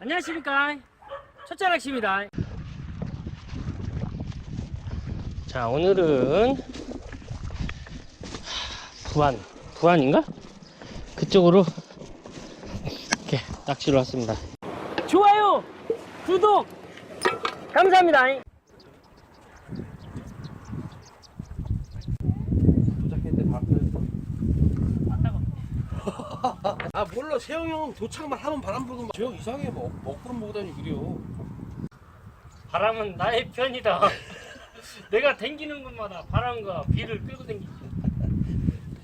안녕하십니까. 첫째 낚시입니다. 자 오늘은 하, 부안 부안인가? 그쪽으로 이렇게 낚시를 왔습니다 구독 감사합니다. 도착했는데 아 몰라. 세영이 형 도착만 하면 바람 불고 막. 저형 이상해. 뭐 먹구름 보고 다니 그래요. 바람은 나의 편이다. 내가 댕기는 곳마다 바람과 비를 끌고 댕기지.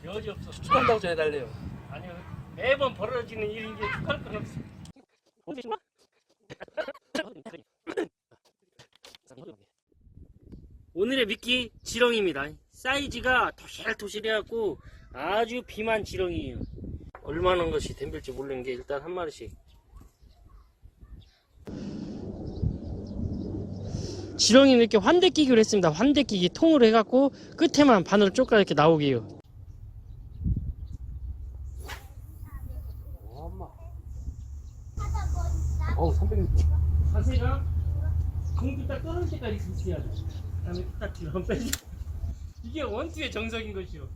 여지 없어. 축한다고 전해달래요. 아니요. 매번 벌어지는 일인 게 축할 건 없어 오늘의 미끼 지렁입니다. 사이즈가 토실토실해갖고 아주 비만 지렁이에요. 얼마나 것이 덤빌지 모르는 게 일단 한 마리씩. 지렁이는 이렇게 환대끼기로 했습니다. 환대끼기 통으로 해갖고 끝에만 바늘 쪼까 이렇게 나오게요. 엄마. 어 300m. 자세가 공기 딱 떨어질 때까지 있어야 돼. 그다음에 딱 뒤로 빼지. 이게 원투의 정석인 것이요.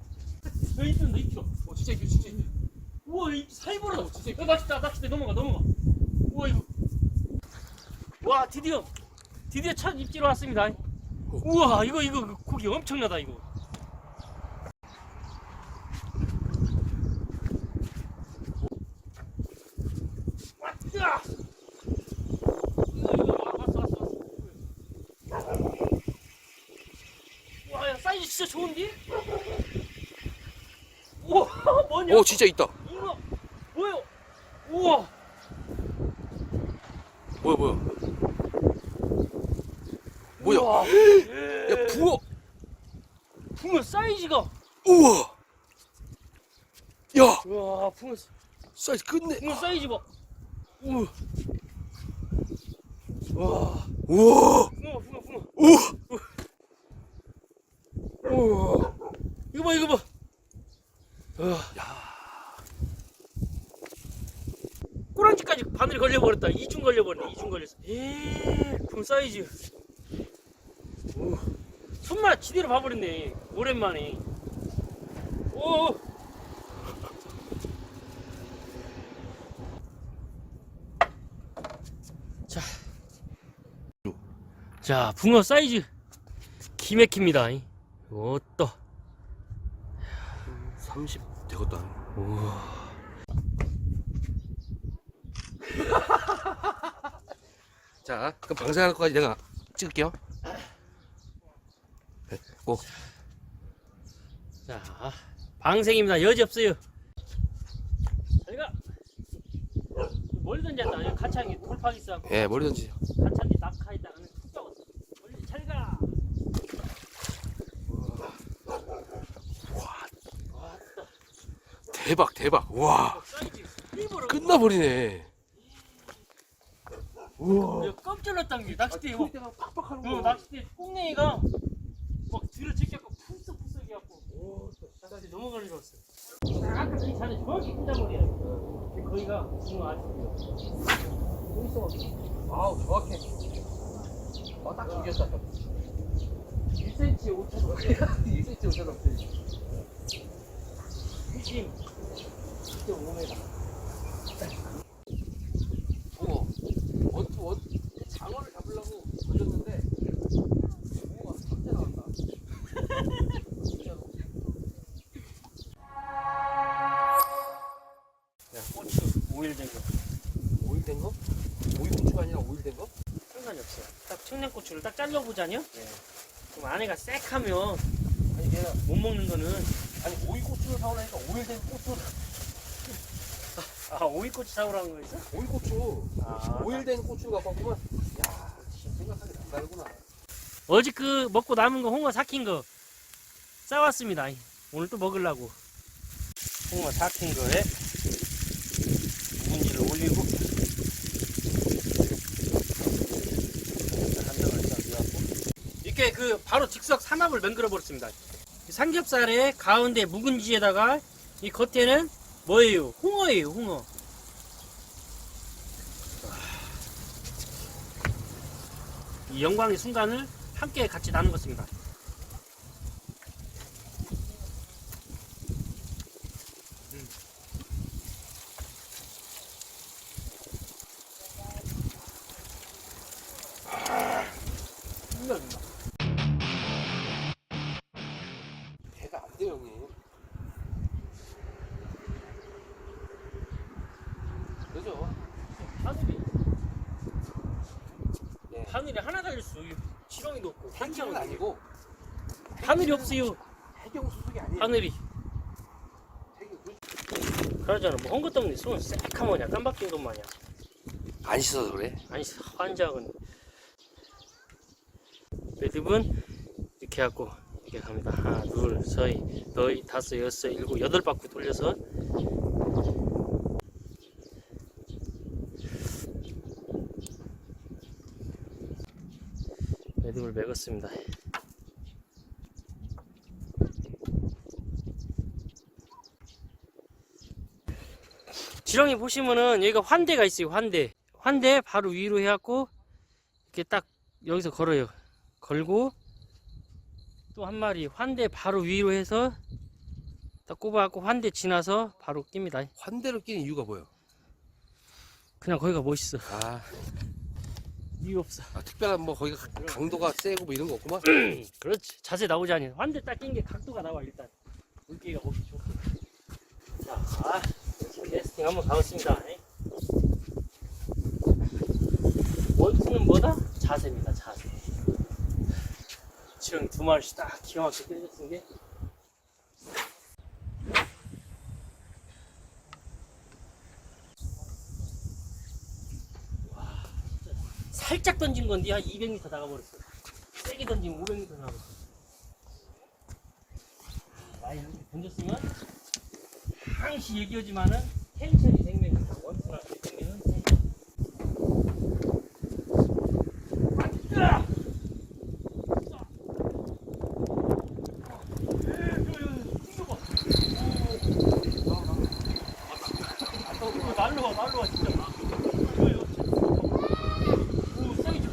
너 있어, 너 있어. 어 진짜 이거 진짜. 이거. 우와, 이 살벌하다. 진짜. 어, 낚시다, 낚시다. 넘어가, 넘어가. 우와, 이거. 와, 드디어, 드디어 첫 입지로 왔습니다. 우와, 이거, 이거, 고기 엄청나다, 이거. 왔다! 이거, 이거, 와, 왔어, 왔어, 왔어. 와, 야, 사이즈 진짜 좋은데? 우와, 뭐냐? 어 진짜 있다. 이거 뭐요? 우와 뭐야 뭐야. 뭐야? 우와. 야 붕어. 붕어 사이즈가 우와. 야 우와 붕어 사이즈 끝내. 붕어 사이즈 봐 우와 와. 우와. 이거 봐 이거 봐. 꼬랑지까지 바늘이 걸려버렸다. 이중 걸려버렸네 이중 걸렸어 에붕 사이즈. 오. 손맛 지대로 봐버렸네 오랜만에. 오 자 붕어 사이즈 기맥힙니다. 어떠? 30 되겠다. 우와. 자 그럼 방생할 거까지 내가 찍을게요. 네, 고. 자, 방생입니다. 여지 없어요. 저희가 멀리 던졌다. 여기 가창이 돌파기 있어. 예 머리 던지세요. 가창이 낙하 있다가는 툭 잡았어. 멀리 잘 가. 왔다. 대박 대박. 와 끝나버리네. 우와. 깜짝 놀랐던 게 낚싯대 이거. 소리가 팍팍 하는 어, 낚싯대 꽁냉이가 막 뒤로 제껴갖고 푸석푸석 해갖고 낚싯대 넘어가는 줄 알았어요. 아까 그 잔에 정확히. 근데 거기가 붕어 아직도 아우 정확해. 아딱 죽였다. 1cm 5천 원. 2cm 오잖아. 20, 아니라 오일 된 거? 상관이 없어요. 딱 청양고추를 딱 잘라보자뇨? 그럼 안에가 쎄하면 아니 얘가 못 먹는 거는 아니 오일 고추를 사오라니까 오일 된 고추 아 오이고추 사오라는 거 있어? 오일 고추 아, 오일 된 고추를 갖고 왔구만. 야 생각하기 남다르구나. 어제 그 먹고 남은 거 홍어 삭힌 거 싸왔습니다. 오늘 또 먹으려고 홍어 삭힌 거에 묵은지를 올리고 이렇게 그 바로 즉석 삼합을 만들어 버렸습니다. 이 삼겹살의 가운데 묵은지에다가 이 겉에는 뭐예요? 홍어예요, 홍어. 이 영광의 순간을 함께 같이. 배 네. 하늘이 하나 달렸어. 여기 지렁이도 없고 해경은 아니고 하늘이 없어요. 해경 수속이 아니에요 그- 그러잖아. 뭐한 것도 없네. 손 새카마냐 깜박인 것 마냥. 안 씻어서 그래? 아니 환장은 매듭은 이렇게 하고 이렇게 갑니다. 하나, 둘, 서이, 너희, 다섯, 여섯, 일곱, 여덟 바퀴 돌려서 매듭을 매었습니다. 지렁이 보시면은 여기가 환대가 있어요. 환대. 환대 바로 위로 해갖고 이렇게 딱 여기서 걸어요. 걸고 또 한 마리 환대 바로 위로 해서 딱 꼽아갖고 환대 지나서 바로 낍니다. 환대로 끼는 이유가 뭐예요? 그냥 거기가 멋있어. 아, 이유 없어. 아, 특별한 뭐 거기가 강도가 세고 뭐 이런 거 없구만 그렇지. 자세 나오지 않니. 환대 딱낀 게 각도가 나와 일단. 물기가 먹기 좋고. 자, 아, 이렇게 캐스팅 한번 가봤습니다. 원투는 뭐다? 자세입니다. 자세. 지렁이 두 마리씩 딱 기가 막히게 끌어졌은 게. 와, 진짜 살짝 던진 건데 한 200m 나가버렸어. 세게 던지면 500m 나가버렸어. 많이 던졌으면 항시 얘기하지만은 텐션이 생명입니다. 원투나 생명은 텐션. 날로 와, 날로 와, 진짜. 오, 세게 쳐.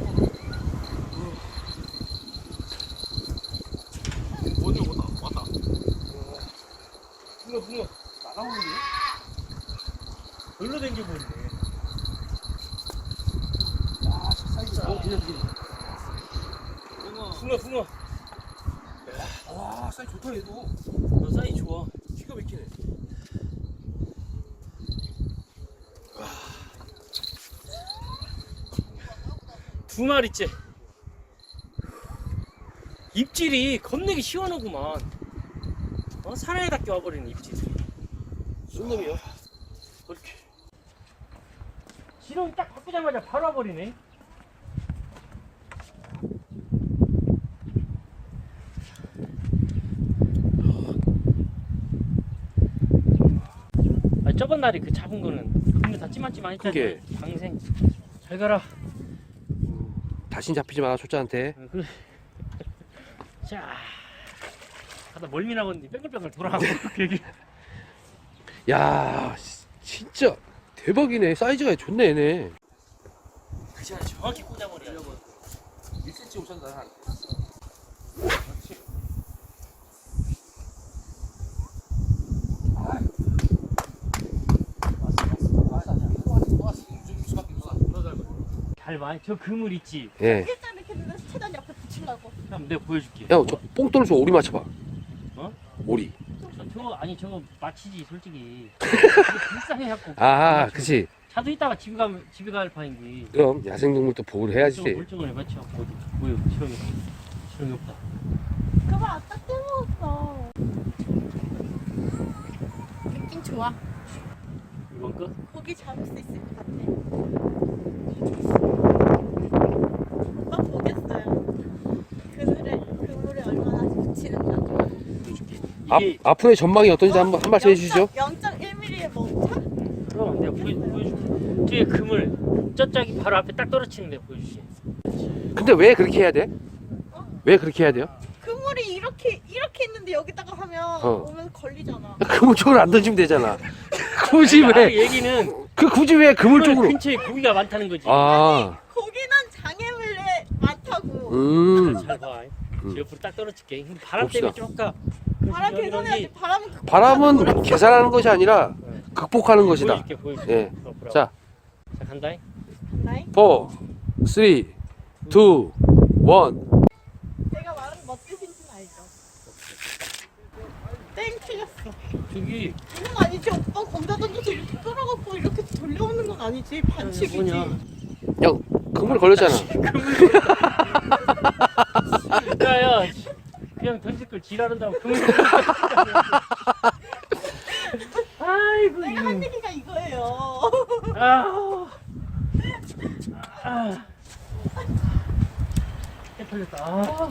어디 왔다 왔다 붕어, 붕어. 나가오는데? 댕겨 보이네. 아 사이즈 어 그냥 붕어, 붕어. 와 사이즈 좋다 얘도 너 사이 좋아. 기가 막히네 두 마리째. 입질이 겁내기 시원하구만. 어, 사나이답게 와버리는 입질이. 무슨 놈이야? 그렇게. 지렁이 딱 바꾸자마자 바로 와버리네. 아, 저번 날에 그 잡은 거는 근데 다 찌만찌만 했잖아. 그게. 방생. 잘 가라. 다신 잡히지 마라 초짜한테 어, 그래. 자. 하다 멀미 나겠는데 뺑글뺑글 돌아가고 얘기. 야 진짜 대박이네 사이즈가 좋네 얘네 그 시간에 정확히 꽂아버려. 1cm 오천다 잘 봐. 저 그물 있지. 예. 일단 이렇게 눌러서 최단 옆에 붙이려고. 그럼 내가 보여줄게. 야, 저 뽕돌 줘 오리 맞춰봐. 어? 오리. 저, 아니 저거 마치지 솔직히. 불쌍해 갖고. 아, 그치. 자도 이따가 집에 가면 집에 갈 판인데. 그럼 야생동물도 보호를 저거 해야지. 멀쩡하네 맞죠? 어디 보여? 지렁이. 지렁이 없다. 그거 아까 떼먹었어. 느낌 좋아. 이번 거? 고기 잡을 수 있을 것 같아. 오빠 보겠어요. 그물에 그물에 얼마나 붙이는지. 보여줄게. 앞 이게 앞으로의 전망이 어떤지 한 번 한 말씀 해주시죠. 0.1mm의 멈춰? 그럼 내가 보여 보여줄게. 뒤에 그물 저짝이 바로 앞에 딱 떨어지는 데 보여주지. 근데 왜 그렇게 해야 돼? 왜 그렇게 해야 돼요? 그물이 이렇게 이렇게 있는데 여기다가 하면 어. 오면 걸리잖아. 그물 쪽으로 안 던지면 되잖아. 굳이 아, 왜? 얘기는 그 굳이 왜 그물 그물 쪽으로? 근처에 고기가 많다는 거지. 아, 거기는 장애물에 많다고. 음. 잘 봐. 음. 제 옆으로 딱 떨어질게. 근데 바람 봅시다. 때문에 좀 아까 바람 계산해야지. 바람은 극복하는 바람은. 계산하는 것이 아니라 극복하는 것이다. 보여줄게 보여줄게. 예. 어, 보라고. 자, 자. 나이? 4, 3, 2, 1. 제가 말하는 뭐 뜻인지는 알죠. 땡 틀렸어. 저기 이건 아니지 오빠 거기다 던져서 이렇게 끌어갖고 이렇게 돌려오는 건 아니지 반칙이지. 뭐냐. 형, 그물 걸렸잖아. 야야 그냥 던질 걸 지랄한다고 그물 아이고 내가 한 얘기가 이거예요. 아. 아. 해 털렸다. 아.